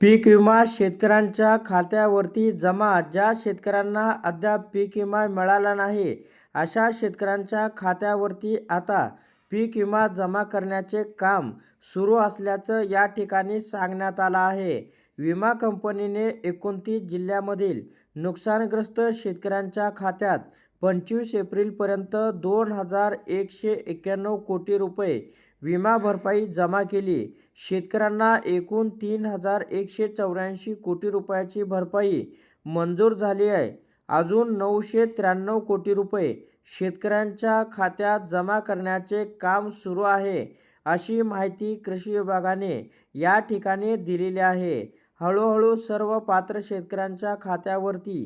पीक विमा शेतकऱ्यांच्या खात्यावरती जमा ज्या शेतकऱ्यांना अद्याप पीक विमा मिळाला नाही अशा शेतकऱ्यांच्या खात्यावरती आता पीक विमा जमा करण्याचे काम सुरू असल्याचं या ठिकाणी सांगण्यात आलं आहे. विमा कंपनीने एकोणतीस जिल्ह्यामधील नुकसानग्रस्त शेतकऱ्यांच्या खात्यात पंचवीस एप्रिलपर्यंत दोन हजार एकशे एक्क्याण्णव कोटी रुपये विमा भरपाई जमा केली. शेतकऱ्यांना एकूण तीन हजार एकशे चौऱ्याऐंशी कोटी रुपयाची भरपाई मंजूर झाली आहे. अजून नऊशे त्र्याण्णव कोटी रुपये शेतकऱ्यांच्या खात्यात जमा करण्याचे काम सुरू आहे अशी माहिती कृषी विभागाने या ठिकाणी दिलेली आहे. हळूहळू सर्व पात्र शेतकऱ्यांच्या खात्यावरती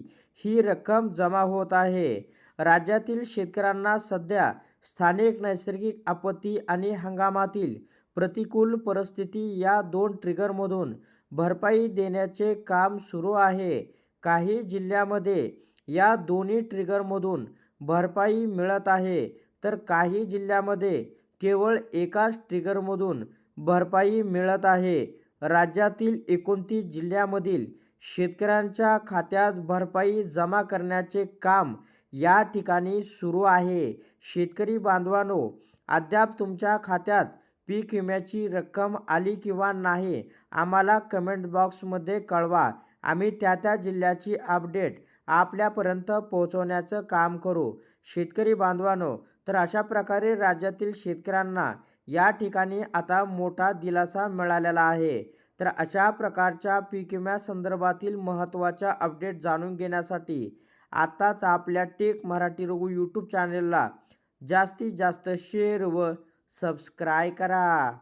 ही रक्कम जमा होत आहे. राज्यातील शेतकऱ्यांना सध्या स्थानिक नैसर्गिक आपत्ती आणि हंगामातील प्रतिकूल परिस्थिती या दोन ट्रिगरमधून भरपाई देण्याचे काम सुरू आहे. काही जिल्ह्यामध्ये या दोन्ही ट्रिगरमधून भरपाई मिळत आहे. तर काही जिल्ह्यामध्ये केवळ एकाच ट्रिगरमधून भरपाई मिळत आहे. राज्यातील एकोणतीस जिल्ह्यामधील शेतकऱ्यांच्या खात्यात भरपाई जमा करण्याचे काम या ठिकाणी सुरू आहे. शेतकरी बांधवांनो अद्याप तुमच्या खात्यात पीक विम्याची रक्कम आली किंवा नाही आम्हाला कमेंट बॉक्समध्ये कळवा. आम्ही त्या त्या जिल्ह्याची अपडेट आपल्यापर्यंत पोहोचवण्याचं काम करू. शेतकरी बांधवांनो तर अशा प्रकारे राज्यातील शेतकऱ्यांना या ठिकाणी आता मोठा दिलासा मिळालेला आहे. तर अशा प्रकारच्या पीक विम्यासंदर्भातील महत्त्वाच्या अपडेट जाणून घेण्यासाठी आत्ताच आपल्या टेक मराठी रघु यूट्यूब चॅनेलला जास्तीत जास्त शेअर व सबस्क्राय करा.